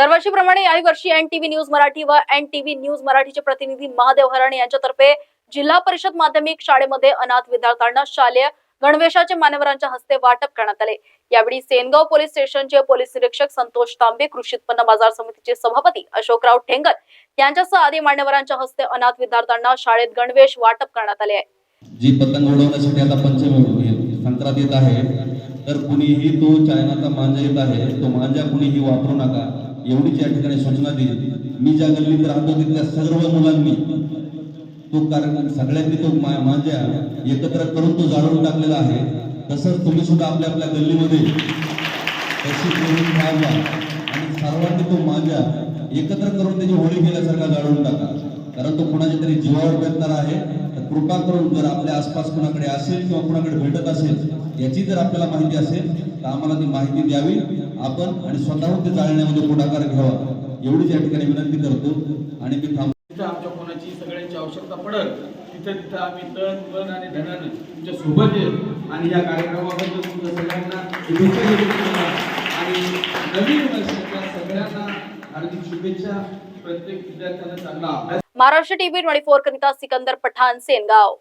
दरवर्षीप्रमाणे याही वर्षी एन टीव्ही न्यूज मराठी व एन टीव्ही न्यूज मराठीचे प्रतिनिधी महादेव हराणे यांच्यातर्फे जिल्हा परिषद माध्यमिक शाळेमध्ये अनाथ विद्यार्थ्यांना शालेय गणवेशाचे मान्यवरांच्या हस्ते वाटप करण्यात आले. यावेळी सेनगाव पोलीस स्टेशनचे पोलीस निरीक्षक संतोष तांबे कृषी उत्पन्न बाजार समितीचे सभापती अशोकराव ठेंगत यांच्यासह आदी मान्यवरांच्या हस्ते अनाथ विद्यार्थ्यांना शाळेत गणवेश वाटप करण्यात आले आहे. जी पतंग उडवण्यासाठी आता पंचमी संक्रांत येत आहे तर कुणीही तो चायनाचा मांजा येत आहे तो मांजा कुणीही वापरू नका. एवढीच या ठिकाणी सूचना दिली. मी ज्या गल्लीत राहतो तिथल्या सर्व मुलांनी तो कारण सगळ्यांनी तो मा- एकत्र करून तो जाळून टाकलेला आहे. तसंच तुम्ही सुद्धा आपल्या आपल्या गल्लीमध्ये तशी करून ठेवा. आणि सर्वांनी तो मांजा एकत्र करून त्याची होळी केल्यासारखा जाळून टाका. कारण तो कुणाच्या तरी जीवावर बेतणार आहे. तर कृपा करून जर आपल्या आसपास कुणाकडे असेल किंवा कुणाकडे भेटत असेल याची जर आपल्याला माहिती असेल तर आम्हाला ती माहिती द्यावी. आपण आणि स्वतःहून ते जाळण्यामध्ये पुढाकार घ्यावा. एवढीच या ठिकाणी विनंती करतो आणि मी थांब तिथं आमच्या कोणाची सगळ्यांची आवश्यकता पडल तिथं तिथं आम्ही तन मन आणि धनानं तुमच्यासोबत येऊ. आणि या कार्यक्रमाबद्दल तुमच्या सगळ्यांना. आणि नवीन वर्षाच्या सगळ्यांना हार्दिक शुभेच्छा. प्रत्येक विद्यार्थ्यांना चांगला अभ्यास महाराष्ट्र टीव्ही ट्वेंटी फोर करिता सिकंदर पठाण सेनगाव.